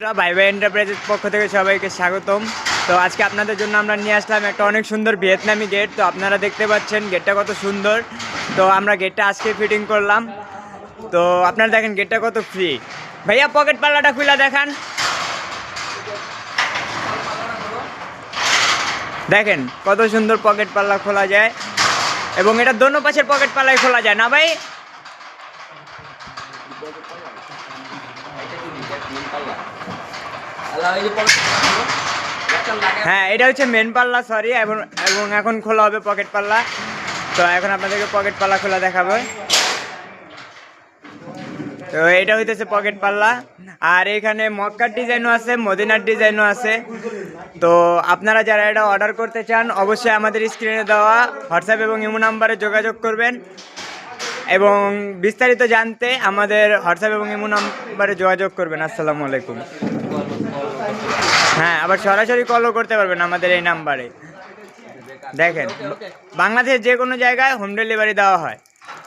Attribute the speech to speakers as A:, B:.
A: ভাই ভাই এন্টারপ্রাইজের পক্ষ থেকে সবাইকে স্বাগতম। তো আজকে আপনাদের জন্য আমরা নিয়ে আসলাম একটা অনেক সুন্দর ভিয়েতনামি গেট। তো আপনারা দেখতে পাচ্ছেন গেটটা কত সুন্দর। তো আমরা গেটটা আজকে ফিটিং করলাম। তো আপনারা দেখেন গেটটা কত ফ্রি ভাইয়া পকেট পাল্লাটা খুলে দেখান। দেখেন কত সুন্দর পকেট পাল্লা খোলা যায়। এবং এটা দোনো পাশের পকেট পাল্লাই খোলা যায়, না ভাই? হ্যাঁ এটা হচ্ছে মেন পাল্লা সরি এবং এবং এখন খোলা হবে পকেট পাল্লা। তো এখন আপনাদেরকে পকেট পাল্লা খোলা দেখাবো। তো এটা হইতেছে পকেট পাল্লা। আর এখানে মক্কার ডিজাইনও আছে, মদিনার ডিজাইনও আছে। তো আপনারা যারা এটা অর্ডার করতে চান, অবশ্যই আমাদের স্ক্রিনে দেওয়া হোয়াটসঅ্যাপ এবং ইমো নাম্বারে যোগাযোগ করবেন। এবং বিস্তারিত জানতে আমাদের হোয়াটসঅ্যাপ এবং ইমো নাম্বারে যোগাযোগ করবেন, আসসালামু আলাইকুম। হ্যাঁ আবার সরাসরি কলও করতে পারবেন আমাদের এই নাম্বারে। দেখেন, বাংলাদেশের যে কোনো জায়গায় হোম ডেলিভারি দেওয়া হয়।